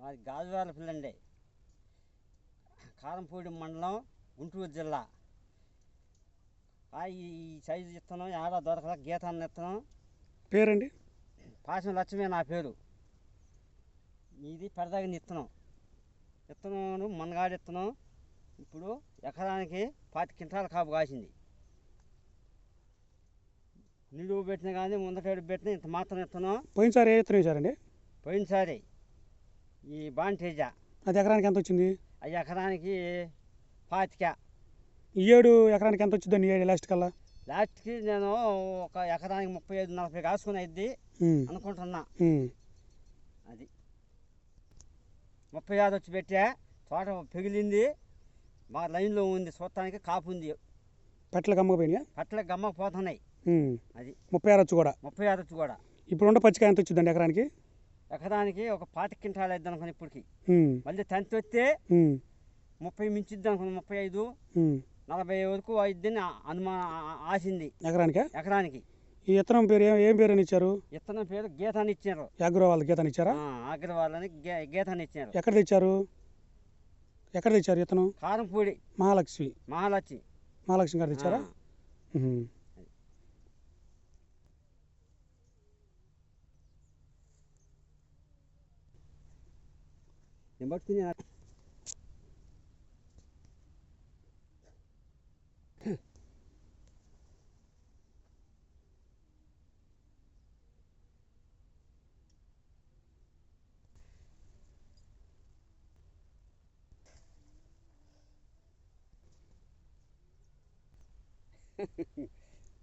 మాది గాజువాల పిల్లండి కారంపూడి మండలం గుంటూరు జిల్లా. ఈ సైజు ఇత్తనం ఏడా దొరకల గీతాన్ని ఇత్తనం పేరండి? పాశం లక్ష్మే నా పేరు. ఇది పెడదాగిన ఇత్తనం ఇత్తనం మనగాడి ఇత్తనం ఇప్పుడు ఎకరానికి పాతి క్వింటాల కాపు కాసింది. నిలువు పెట్టిన కానీ ముందటేడు పెట్టిన ఇంత మాత్రం ఇత్తనం పోయినసారి ఏ విత్తనం వేశారండి? పోయినసారి ఈ బాంటేజ. అది ఎకరానికి ఎంత వచ్చింది అవి ఎకరానికి పాతిక. ఈ ఏడు ఎకరానికి ఎంత వచ్చిందండి ఏడు లాస్ట్ కల్లా? లాస్ట్కి నేను ఒక ఎకరానికి ముప్పై ఐదు నలభై కాసుకుని అయింది అనుకుంటున్నా. అది. ముప్పై ఆరు వచ్చి పెట్టా తోట పెగిలింది మా లైన్లో ఉంది చూడటానికి కాపు ఉంది. పెట్టలకు అమ్మకపోయినాయా పట్ల గమ్మకపోతున్నాయి. అది. ముప్పై ఆరు వచ్చి కూడా? ముప్పై ఆరు వచ్చి కూడా. ఇప్పుడు ఉండే పచ్చికాయ ఎంత వచ్చిందండి ఎకరానికి? ఎకరానికి ఒక పాతి క్వింటాలు అయిద్ది అనుకుని ఇప్పటికి. మళ్ళీ తంతి వస్తే ముప్పై మించిద్ది అనుకుని ముప్పై ఐదు. నలభై వరకు అయిద్దని అనుమా ఆసింది ఎకరానికా? ఎకరానికి. ఈ విత్తనం పేరు ఏం పేరు అని ఇచ్చారు? ఇత్తనం పేరు గీతాన్ని ఇచ్చారు యాగ్రో వాళ్ళ గీతాన్ని ఇచ్చారా? అగ్రవాళ్ళని గే గీతాన్ని ఇచ్చారు ఎక్కడ తెచ్చారు? ఎక్కడ తెచ్చారు విత్తనం కారంపూడి. మహాలక్ష్మి. మహాలక్ష్మి. మహాలక్ష్మి గారు తెచ్చారా? Yang baru punya. Hehehe